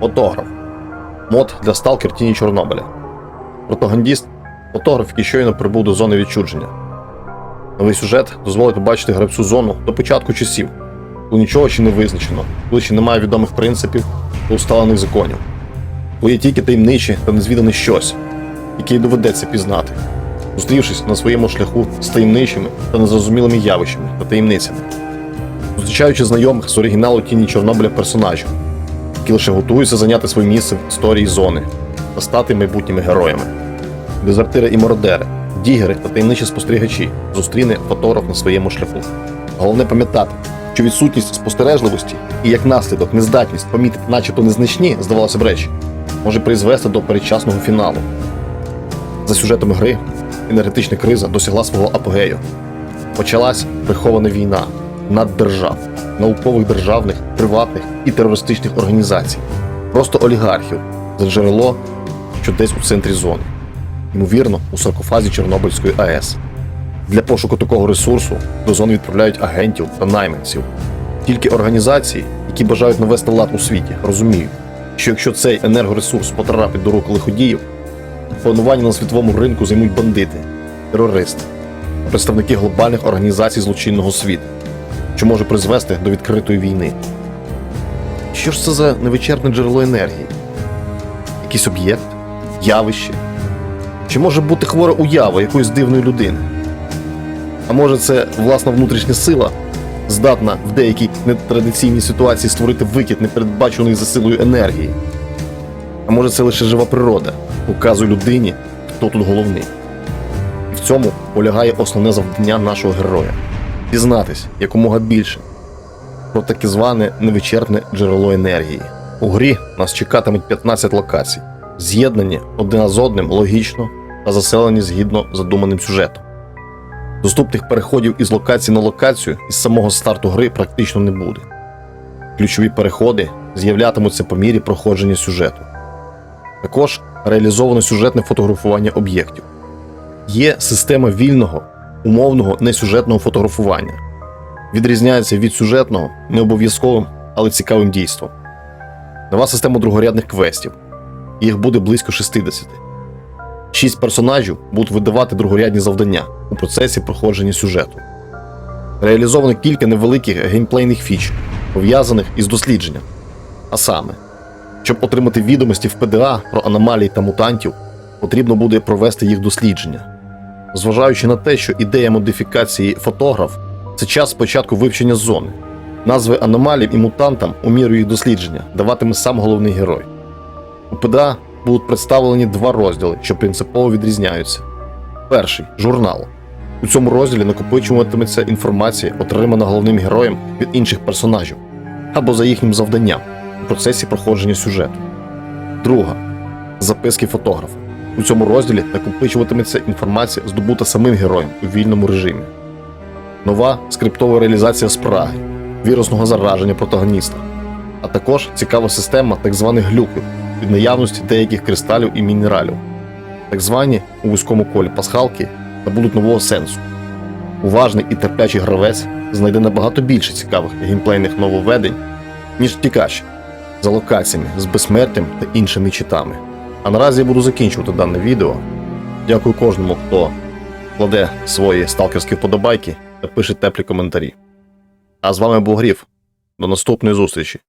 Фотограф. Мод для сталкер тіні Чорнобиля. Протагоніст фотограф, який щойно прибув до зони відчудження. Новий сюжет дозволить побачити гравцю зону до початку часів, коли нічого ще не визначено, коли ще немає відомих принципів та усталених законів, коли є тільки таємничі та незвідане щось, яке й доведеться пізнати, зустрівшись на своєму шляху з таємничими та незрозумілими явищами та таємницями, зустрічаючи знайомих з оригіналу тіні Чорнобиля персонажів, які лише готуються зайняти своє місце в історії зони та стати майбутніми героями. Дезертири і мародери, дігери та таємничі спостерігачі зустріне фотограф на своєму шляху. Головне пам'ятати, що відсутність спостережливості і як наслідок нездатність помітити начебто незначні, здавалося б речі, може призвести до передчасного фіналу. За сюжетом гри енергетична криза досягла свого апогею. Почалась прихована війна наддержав, наукових державних, приватних і терористичних організацій, просто олігархів за джерело, що десь у центрі зони, ймовірно, у саркофазі Чорнобильської АЕС. Для пошуку такого ресурсу до зони відправляють агентів та найманців. Тільки організації, які бажають навести лад у світі, розуміють, що якщо цей енергоресурс потрапить до рук лиходіїв, панування на світовому ринку займуть бандити, терористи, представники глобальних організацій злочинного світу, що може призвести до відкритої війни. Що ж це за невичерпне джерело енергії? Якийсь об'єкт, явище? Чи може бути хвора уява якоїсь дивної людини? А може це власна внутрішня сила, здатна в деякій нетрадиційній ситуації створити викид непередбаченої за силою енергії? А може це лише жива природа, показує людині, хто тут головний. І в цьому полягає основне завдання нашого героя пізнатись якомога більше про таке зване невичерпне джерело енергії. У грі нас чекатимуть 15 локацій, з'єднані одна з одним логічно та заселені згідно задуманим сюжетом. Доступних переходів із локації на локацію із самого старту гри практично не буде. Ключові переходи з'являтимуться по мірі проходження сюжету. Також реалізовано сюжетне фотографування об'єктів. Є система вільного, умовного несюжетного фотографування. Відрізняється від сюжетного не обов'язковим, але цікавим дійством. Нова система другорядних квестів. Їх буде близько 60. Шість персонажів будуть видавати другорядні завдання у процесі проходження сюжету. Реалізовано кілька невеликих геймплейних фіч, пов'язаних із дослідженням. А саме, щоб отримати відомості в ПДА про аномалії та мутантів, потрібно буде провести їх дослідження. Зважаючи на те, що ідея модифікації фотограф це час спочатку вивчення зони. Назви аномалій і мутантам у міру їх дослідження даватиме сам головний герой. У ПДА будуть представлені два розділи, що принципово відрізняються. Перший журнал. У цьому розділі накопичуватиметься інформація, отримана головним героєм від інших персонажів або за їхнім завданням у процесі проходження сюжету. Друга записки фотографа. У цьому розділі накопичуватиметься інформація, здобута самим героєм у вільному режимі. Нова скриптова реалізація спраги, вірусного зараження протагоніста, а також цікава система так званих глюків від наявності деяких кристалів і мінералів. Так звані у вузькому колі пасхалки набудуть нового сенсу. Уважний і терплячий гравець знайде набагато більше цікавих геймплейних нововведень, ніж втікач за локаціями з безсмертям та іншими читами. А наразі я буду закінчувати дане відео. Дякую кожному, хто кладе свої сталкерські вподобайки та пише теплі коментарі. А з вами був Гріф. До наступної зустрічі!